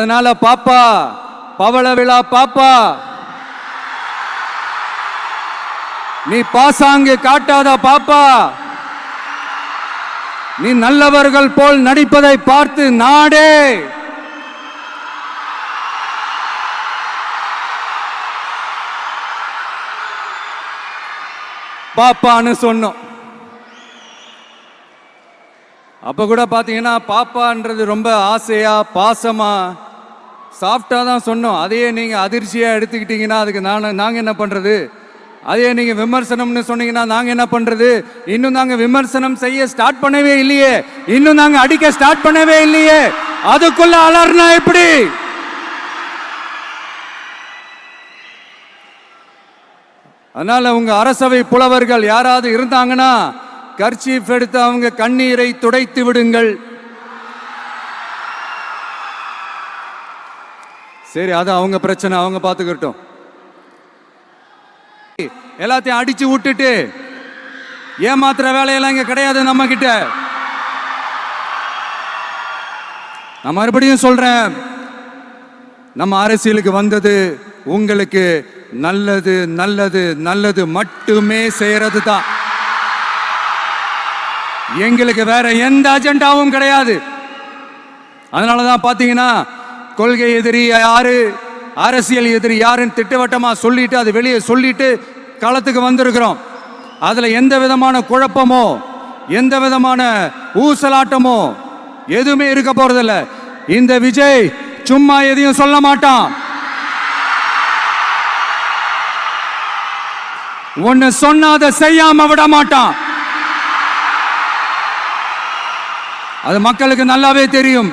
அதனால பாப்பா பவள விழா பாப்பா. நீ பாசாங்கு காட்டாத பாப்பா. நீ நல்லவர்கள் போல் நடிப்பதை பார்த்து நாடே. பாப்பான்னு சொன்னோம். அப்ப கூட பாத்தீங்கன்னா பாப்பான்றது ரொம்ப ஆசையா பாசமா சாஃப்டா தான் சொன்னோம். அதையே நீங்கள் அதிர்ச்சியாக எடுத்துக்கிட்டீங்கன்னா அதுக்கு நான் நாங்கள் என்ன பண்ணுறது அதையே நீங்கள் விமர்சனம்னு சொன்னீங்கன்னா நாங்கள் என்ன பண்ணுறது இன்னும் நாங்கள் விமர்சனம் செய்ய ஸ்டார்ட் பண்ணவே இல்லையே. இன்னும் நாங்கள் அடிக்க ஸ்டார்ட் பண்ணவே இல்லையே. அதுக்குள்ள அலர்னா எப்படி? அதனால உங்க அரசவை புலவர்கள் யாராவது இருந்தாங்கன்னா கர்ச்சீஃப் எடுத்து அவங்க கண்ணீரை துடைத்து விடுங்கள். சரி அது அவங்க பிரச்சனை அவங்க பார்த்துக்கிட்டோம். எல்லாத்தையும் அடிச்சு விட்டுட்டு ஏமாத்துற வேலையெல்லாம் இங்க கிடையாது நம்ம கிட்ட நான் மறுபடியும் சொல்றேன் நம்ம அரசியலுக்கு வந்தது உங்களுக்கு நல்லது நல்லது நல்லது மட்டுமே செய்யறது தான். எங்களுக்கு வேற எந்த அஜெண்டாவும் கிடையாது. அதனால தான் பார்த்தீங்கன்னா கொள்கை எதிரி யாரு? அரசியல் எதிரி யாருன்னு திட்டவட்டமாக சொல்லிட்டு அது வெளியே சொல்லிட்டு களத்துக்கு வந்திருக்கிறோம். அதில் எந்த விதமான குழப்பமோ எந்த விதமான ஊசலாட்டமோ எதுவுமே இருக்க போறதில்ல. இந்த விஜய் சும்மா எதையும் சொல்ல மாட்டான். ஒன்னு சொன்னாத அதை செய்யாம விட மாட்டான். அது மக்களுக்கு நல்லாவே தெரியும்.